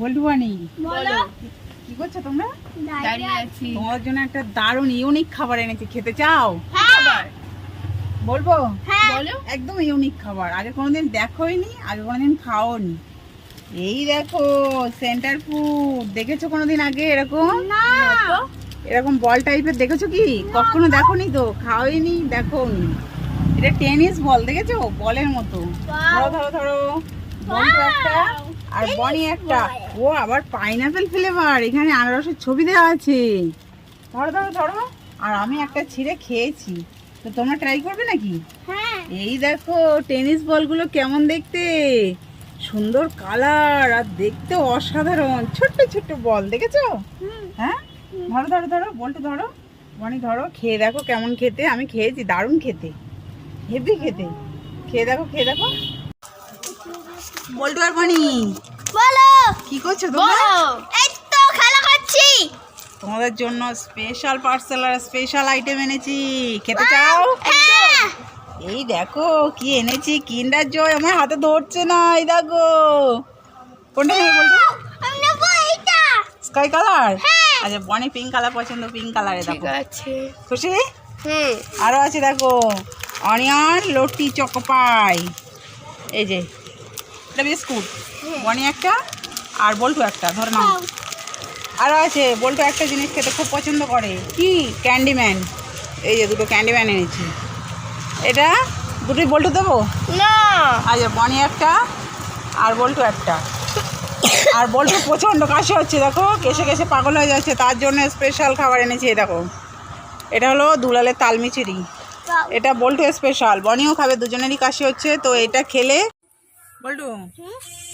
বল্টু বলো। কি করছ তোমরা? দাঁড়িয়ে আছি। তোমার জন্য একটা দারুণ ইউনিক খাবার এনেছি। খেতে চাও? খাবার? বলব? বলো। একদম ইউনিক খাবার। আগে কোনোদিন দেখোইনি আগে কোনোদিন খাওনি। এই দেখো সেন্টার ফুড দেখেছ কোনোদিন আগে এরকম? না। এরকম বল টাইপের দেখেছ কি? কখনো দেখোনি তো? খাওয়াইনি দেখোনি এটা টেনিস বল দেখেছ? বলের মতো। ধরো ধরো ধরো। একটা। আর বনি একটা ও আবার পাইনাপেল ফ্লেভার এখানে আনারসের ছবি দেওয়া আছে। ধরো ধরো ধরো। আর আমি একটা ছিঁড়ে খেয়েছি। তো তোমরা ট্রাই করবে নাকি? হ্যাঁ। এই দেখো টেনিস বলগুলো কেমন দেখতে? সুন্দর কালার আর দেখতে অসাধারণ। ছোট্ট ছোট্ট বল দেখেছ? হ্যাঁ? ধরো ধরো ধরো বলটা ধরো। বনি ধরো খেয়ে দেখো কেমন খেতে। আমি খেয়েছি দারুণ খেতে। হেভি খেতে। খেয়ে দেখো খেয়ে দেখো। বল্টু আর বনি বলো। কি করছ তোমরা? এই তো খেলা করছি। তোমাদের জন্য স্পেশাল পার্সেল আর স্পেশাল আইটেম এনেছি। খেতে চাও? হ্যাঁ। এই দেখো কি এনেছি কিন্ডার জয় আমার হাতে ধরছে না এই দেখো। কোনটা নেবে বলতো? স্কাই কালার হ্যাঁ। আচ্ছা বনি পিঙ্ক কালার পছন্দ পিঙ্ক কালারে দেখো। খুশি? হুম। আরও আছে দেখো। Onion Lotte Choco Pie. এই যে এটা বিস্কুট। বনি একটা আর বল্টু একটা ধর নাও। আরও আছে বল্টু একটা জিনিস খেতে খুব পছন্দ করে। কি? ক্যান্ডিম্যান। এই যে দুটো ক্যান্ডিম্যান এনেছি। এটা দুটোই বল্টু দেবো? না। আচ্ছা বনি একটা আর বল্টু একটা। আর বল্টু প্রচণ্ড কাশি হচ্ছে দেখো কেসে কেসে পাগল হয়ে যাচ্ছে। তার জন্য স্পেশাল খাবার এনেছি দেখো। এটা হলো দুলালের তালমিচিরি। এটা বল্টু স্পেশাল বনিও খাবে দুজনেরই কাশি হচ্ছে। তো এটা খেলে বল্টু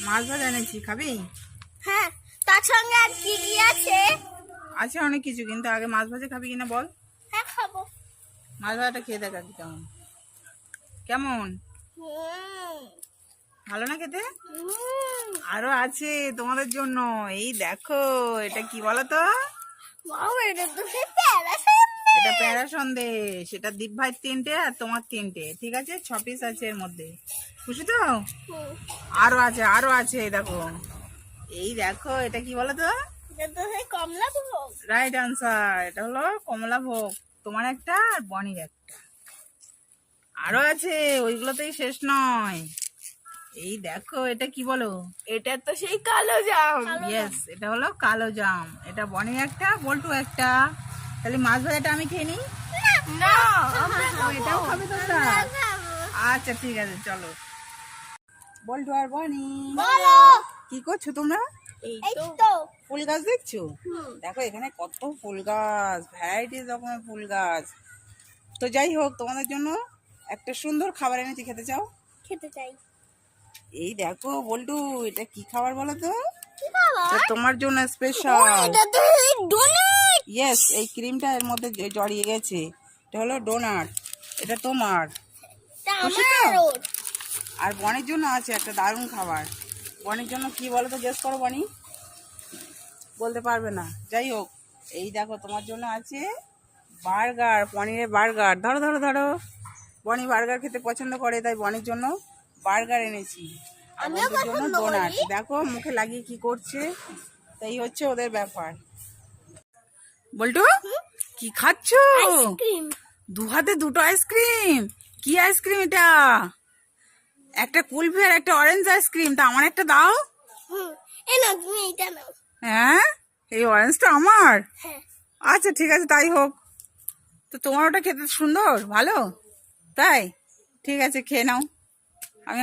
মাছ ভাজা এনেছি খাবি? হ্যাঁ তার সঙ্গে আর কি কি আছে? আছে অনেক কিছু কিন্তু আগে মাছ ভাজা খাবি কিনা বল? হ্যাঁ খাব। মাছ ভাজাটা খেয়ে দেখ আগে কেমন। কেমন? ভালো না খেতে? আরও আছে তোমাদের জন্য। এই দেখো এটা কি বলো তো এটা তো এটা প্যারা সন্দেশ। এটা দীপ ভাই তিনটে আর তোমার তিনটে। ঠিক আছে? ছ পিস আছে এর মধ্যে। খুশি তো? আরও আছে আরও আছে দেখো। এই দেখো এটা কি বলো তো? রাইট আনসার এটা হলো কমলা ভোগ। তোমার একটা আর বনির একটা। আরও আছে ওইগুলোতেই শেষ নয়। এই দেখো এটা কি বলো? এটা তো সেই কালো জাম। ইয়েস এটা হলো কালো জাম। এটা বনি একটা বল্টু একটা। তাহলে মাছ ভাজাটা আমি খেয়ে নিই? না। এটাও খাবে আচ্ছা ঠিক আছে চলো। বল্টু আর বনি। বলো। কি করছ তোমরা? ফুল গাছ দেখছ? দেখো এখানে কত ফুল গাছ ভ্যারাইটিস রকমের ফুল গাছ। তো যাই হোক তোমাদের জন্য একটা সুন্দর খাবার এনেছি খেতে চাও? খেতে চাই। এই দেখো বল্টু এটা কি খাবার বলো তো? তোমার জন্য স্পেশাল ইয়েস এই ক্রিমটা এর মধ্যে জড়িয়ে গেছে। এটা হলো ডোনাট এটা তোমার। আর বনের জন্য আছে একটা দারুণ খাবার। বনের জন্য কি বলো তো গেস করো বনি? বলতে পারবে না। যাই হোক এই দেখো তোমার জন্য আছে বার্গার পনিরের বার্গার। ধরো ধরো ধরো। বনি বার্গার খেতে পছন্দ করে তাই বনির জন্য বার্গার এনেছি। জন্য ডোনাট করি। দেখো মুখে লাগিয়ে কি করছে? তাই হচ্ছে ওদের ব্যাপার। বল্টু কি খাচ্ছ? দু হাতে দুটো আইসক্রিম। কি আইসক্রিম এটা? একটা কুলফি আর একটা অরেঞ্জ আইসক্রিম। তা আমার একটা দাও। হ্যাঁ? এই অরেঞ্জটা আমার? হ্যাঁ। আচ্ছা ঠিক আছে তাই হোক। তো তোমার ওটা খেতে সুন্দর ভালো? তাই? ঠিক আছে খেয়ে নাও। আমি